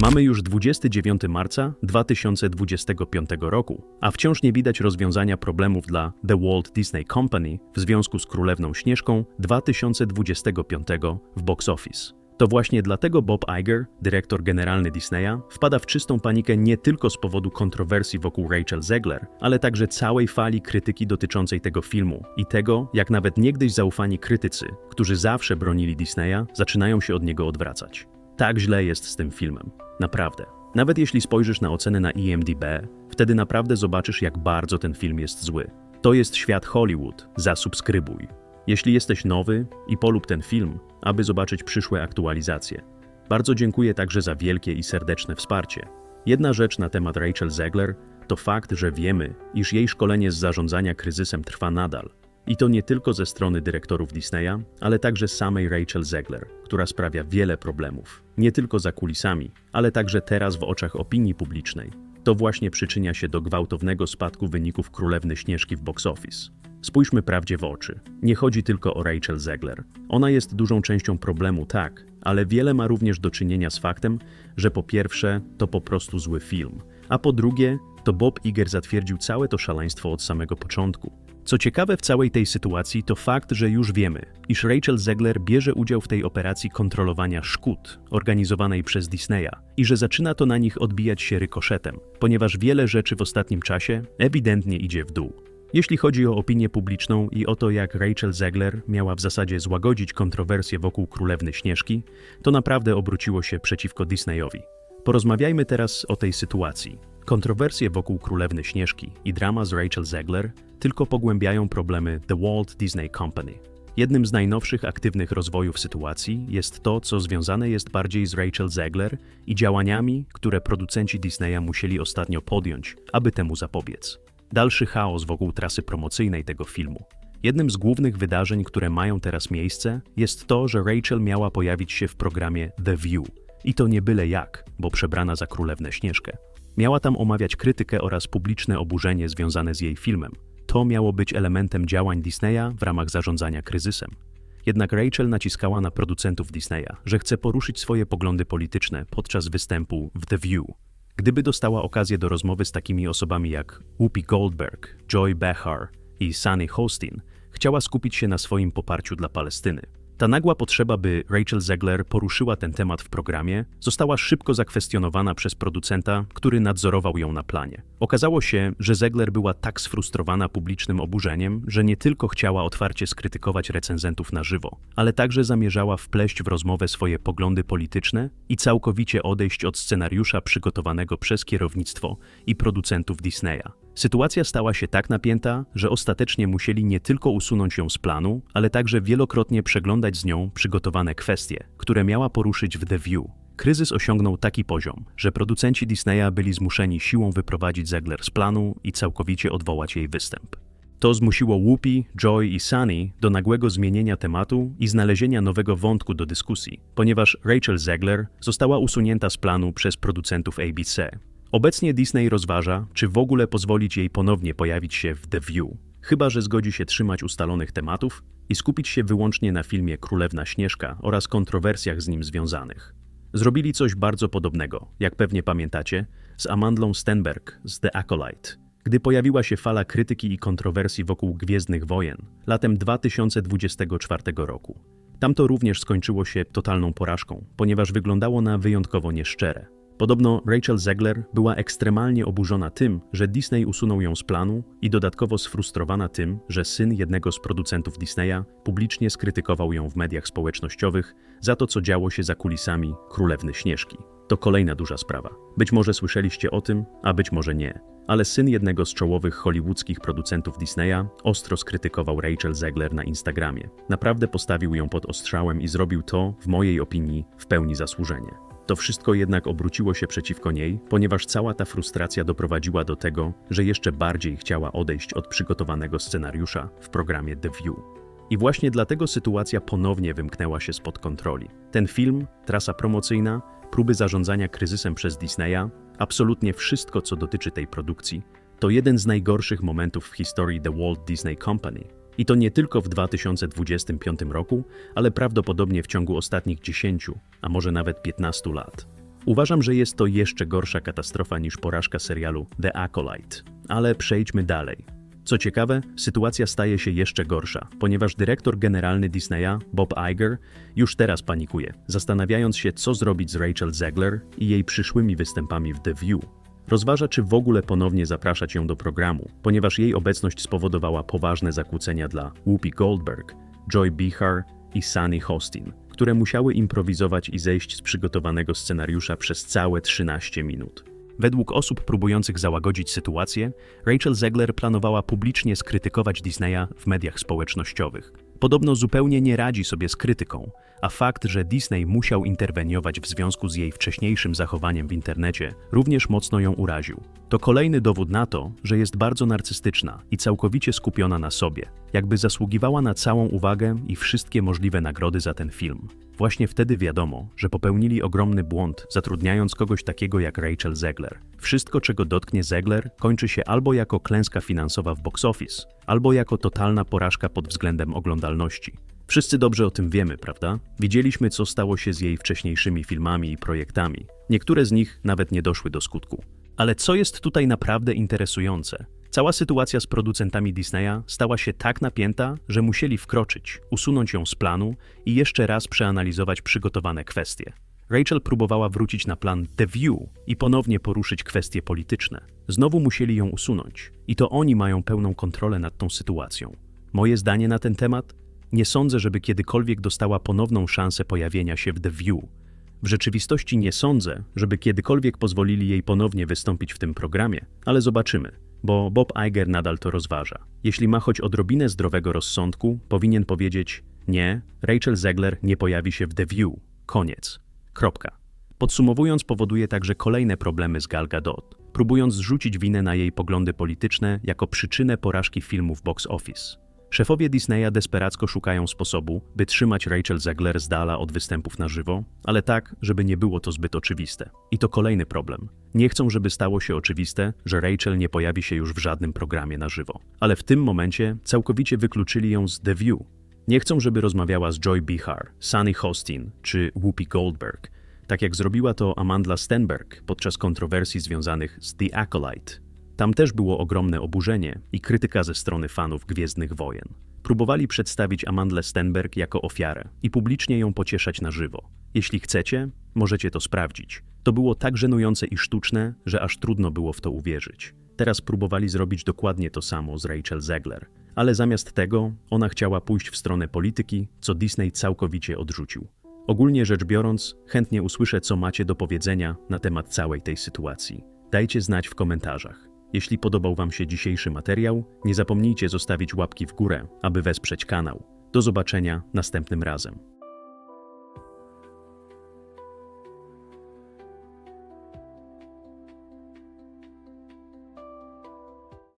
Mamy już 29 marca 2025 roku, a wciąż nie widać rozwiązania problemów dla The Walt Disney Company w związku z Królewną Śnieżką 2025 w box office. To właśnie dlatego Bob Iger, dyrektor generalny Disneya, wpada w czystą panikę nie tylko z powodu kontrowersji wokół Rachel Zegler, ale także całej fali krytyki dotyczącej tego filmu i tego, jak nawet niegdyś zaufani krytycy, którzy zawsze bronili Disneya, zaczynają się od niego odwracać. Tak źle jest z tym filmem. Naprawdę. Nawet jeśli spojrzysz na ocenę na IMDb, wtedy naprawdę zobaczysz, jak bardzo ten film jest zły. To jest świat Hollywood. Zasubskrybuj. Jeśli jesteś nowy i polub ten film, aby zobaczyć przyszłe aktualizacje. Bardzo dziękuję także za wielkie i serdeczne wsparcie. Jedna rzecz na temat Rachel Zegler to fakt, że wiemy, iż jej szkolenie z zarządzania kryzysem trwa nadal. I to nie tylko ze strony dyrektorów Disneya, ale także samej Rachel Zegler, która sprawia wiele problemów. Nie tylko za kulisami, ale także teraz w oczach opinii publicznej. To właśnie przyczynia się do gwałtownego spadku wyników Królewny Śnieżki w box office. Spójrzmy prawdzie w oczy. Nie chodzi tylko o Rachel Zegler. Ona jest dużą częścią problemu, tak, ale wiele ma również do czynienia z faktem, że po pierwsze to po prostu zły film, a po drugie to Bob Iger zatwierdził całe to szaleństwo od samego początku. Co ciekawe w całej tej sytuacji to fakt, że już wiemy, iż Rachel Zegler bierze udział w tej operacji kontrolowania szkód organizowanej przez Disneya i że zaczyna to na nich odbijać się rykoszetem, ponieważ wiele rzeczy w ostatnim czasie ewidentnie idzie w dół. Jeśli chodzi o opinię publiczną i o to, jak Rachel Zegler miała w zasadzie złagodzić kontrowersje wokół Królewny Śnieżki, to naprawdę obróciło się przeciwko Disneyowi. Porozmawiajmy teraz o tej sytuacji. Kontrowersje wokół Królewny Śnieżki i drama z Rachel Zegler tylko pogłębiają problemy The Walt Disney Company. Jednym z najnowszych aktywnych rozwojów sytuacji jest to, co związane jest bardziej z Rachel Zegler i działaniami, które producenci Disneya musieli ostatnio podjąć, aby temu zapobiec. Dalszy chaos wokół trasy promocyjnej tego filmu. Jednym z głównych wydarzeń, które mają teraz miejsce, jest to, że Rachel miała pojawić się w programie The View. I to nie byle jak, bo przebrana za królewnę Śnieżkę. Miała tam omawiać krytykę oraz publiczne oburzenie związane z jej filmem. To miało być elementem działań Disneya w ramach zarządzania kryzysem. Jednak Rachel naciskała na producentów Disneya, że chce poruszyć swoje poglądy polityczne podczas występu w The View. Gdyby dostała okazję do rozmowy z takimi osobami jak Whoopi Goldberg, Joy Behar i Sunny Hostin, chciała skupić się na swoim poparciu dla Palestyny. Ta nagła potrzeba, by Rachel Zegler poruszyła ten temat w programie, została szybko zakwestionowana przez producenta, który nadzorował ją na planie. Okazało się, że Zegler była tak sfrustrowana publicznym oburzeniem, że nie tylko chciała otwarcie skrytykować recenzentów na żywo, ale także zamierzała wpleść w rozmowę swoje poglądy polityczne i całkowicie odejść od scenariusza przygotowanego przez kierownictwo i producentów Disneya. Sytuacja stała się tak napięta, że ostatecznie musieli nie tylko usunąć ją z planu, ale także wielokrotnie przeglądać z nią przygotowane kwestie, które miała poruszyć w The View. Kryzys osiągnął taki poziom, że producenci Disneya byli zmuszeni siłą wyprowadzić Zegler z planu i całkowicie odwołać jej występ. To zmusiło Whoopi, Joy i Sunny do nagłego zmienienia tematu i znalezienia nowego wątku do dyskusji, ponieważ Rachel Zegler została usunięta z planu przez producentów ABC. Obecnie Disney rozważa, czy w ogóle pozwolić jej ponownie pojawić się w The View, chyba że zgodzi się trzymać ustalonych tematów i skupić się wyłącznie na filmie Królewna Śnieżka oraz kontrowersjach z nim związanych. Zrobili coś bardzo podobnego, jak pewnie pamiętacie, z Amandlą Stenberg z The Acolyte, gdy pojawiła się fala krytyki i kontrowersji wokół Gwiezdnych Wojen latem 2024 roku. Tamto również skończyło się totalną porażką, ponieważ wyglądało na wyjątkowo nieszczere. Podobno Rachel Zegler była ekstremalnie oburzona tym, że Disney usunął ją z planu i dodatkowo sfrustrowana tym, że syn jednego z producentów Disneya publicznie skrytykował ją w mediach społecznościowych za to, co działo się za kulisami Królewny Śnieżki. To kolejna duża sprawa. Być może słyszeliście o tym, a być może nie. Ale syn jednego z czołowych hollywoodzkich producentów Disneya ostro skrytykował Rachel Zegler na Instagramie. Naprawdę postawił ją pod ostrzałem i zrobił to, w mojej opinii, w pełni zasłużenie. To wszystko jednak obróciło się przeciwko niej, ponieważ cała ta frustracja doprowadziła do tego, że jeszcze bardziej chciała odejść od przygotowanego scenariusza w programie The View. I właśnie dlatego sytuacja ponownie wymknęła się spod kontroli. Ten film, trasa promocyjna, próby zarządzania kryzysem przez Disneya, absolutnie wszystko, co dotyczy tej produkcji, to jeden z najgorszych momentów w historii The Walt Disney Company. I to nie tylko w 2025 roku, ale prawdopodobnie w ciągu ostatnich 10, a może nawet 15 lat. Uważam, że jest to jeszcze gorsza katastrofa niż porażka serialu The Acolyte. Ale przejdźmy dalej. Co ciekawe, sytuacja staje się jeszcze gorsza, ponieważ dyrektor generalny Disneya, Bob Iger, już teraz panikuje, zastanawiając się, co zrobić z Rachel Zegler i jej przyszłymi występami w The View. Rozważa, czy w ogóle ponownie zapraszać ją do programu, ponieważ jej obecność spowodowała poważne zakłócenia dla Whoopi Goldberg, Joy Behar i Sunny Hostin, które musiały improwizować i zejść z przygotowanego scenariusza przez całe 13 minut. Według osób próbujących załagodzić sytuację, Rachel Zegler planowała publicznie skrytykować Disneya w mediach społecznościowych. Podobno zupełnie nie radzi sobie z krytyką, a fakt, że Disney musiał interweniować w związku z jej wcześniejszym zachowaniem w internecie, również mocno ją uraził. To kolejny dowód na to, że jest bardzo narcystyczna i całkowicie skupiona na sobie, jakby zasługiwała na całą uwagę i wszystkie możliwe nagrody za ten film. Właśnie wtedy wiadomo, że popełnili ogromny błąd, zatrudniając kogoś takiego jak Rachel Zegler. Wszystko, czego dotknie Zegler, kończy się albo jako klęska finansowa w box office, albo jako totalna porażka pod względem oglądalności. Wszyscy dobrze o tym wiemy, prawda? Widzieliśmy, co stało się z jej wcześniejszymi filmami i projektami. Niektóre z nich nawet nie doszły do skutku. Ale co jest tutaj naprawdę interesujące? Cała sytuacja z producentami Disneya stała się tak napięta, że musieli wkroczyć, usunąć ją z planu i jeszcze raz przeanalizować przygotowane kwestie. Rachel próbowała wrócić na plan The View i ponownie poruszyć kwestie polityczne. Znowu musieli ją usunąć i to oni mają pełną kontrolę nad tą sytuacją. Moje zdanie na ten temat? Nie sądzę, żeby kiedykolwiek dostała ponowną szansę pojawienia się w The View. W rzeczywistości nie sądzę, żeby kiedykolwiek pozwolili jej ponownie wystąpić w tym programie, ale zobaczymy, bo Bob Iger nadal to rozważa. Jeśli ma choć odrobinę zdrowego rozsądku, powinien powiedzieć: Nie, Rachel Zegler nie pojawi się w The View. Koniec. Kropka. Podsumowując, powoduje także kolejne problemy z Gal Gadot, próbując zrzucić winę na jej poglądy polityczne jako przyczynę porażki filmu w box office. Szefowie Disneya desperacko szukają sposobu, by trzymać Rachel Zegler z dala od występów na żywo, ale tak, żeby nie było to zbyt oczywiste. I to kolejny problem. Nie chcą, żeby stało się oczywiste, że Rachel nie pojawi się już w żadnym programie na żywo. Ale w tym momencie całkowicie wykluczyli ją z The View. Nie chcą, żeby rozmawiała z Joy Behar, Sunny Hostin czy Whoopi Goldberg, tak jak zrobiła to Amanda Stenberg podczas kontrowersji związanych z The Acolyte. Tam też było ogromne oburzenie i krytyka ze strony fanów Gwiezdnych Wojen. Próbowali przedstawić Amandle Stenberg jako ofiarę i publicznie ją pocieszać na żywo. Jeśli chcecie, możecie to sprawdzić. To było tak żenujące i sztuczne, że aż trudno było w to uwierzyć. Teraz próbowali zrobić dokładnie to samo z Rachel Zegler, ale zamiast tego ona chciała pójść w stronę polityki, co Disney całkowicie odrzucił. Ogólnie rzecz biorąc, chętnie usłyszę, co macie do powiedzenia na temat całej tej sytuacji. Dajcie znać w komentarzach. Jeśli podobał Wam się dzisiejszy materiał, nie zapomnijcie zostawić łapki w górę, aby wesprzeć kanał. Do zobaczenia następnym razem.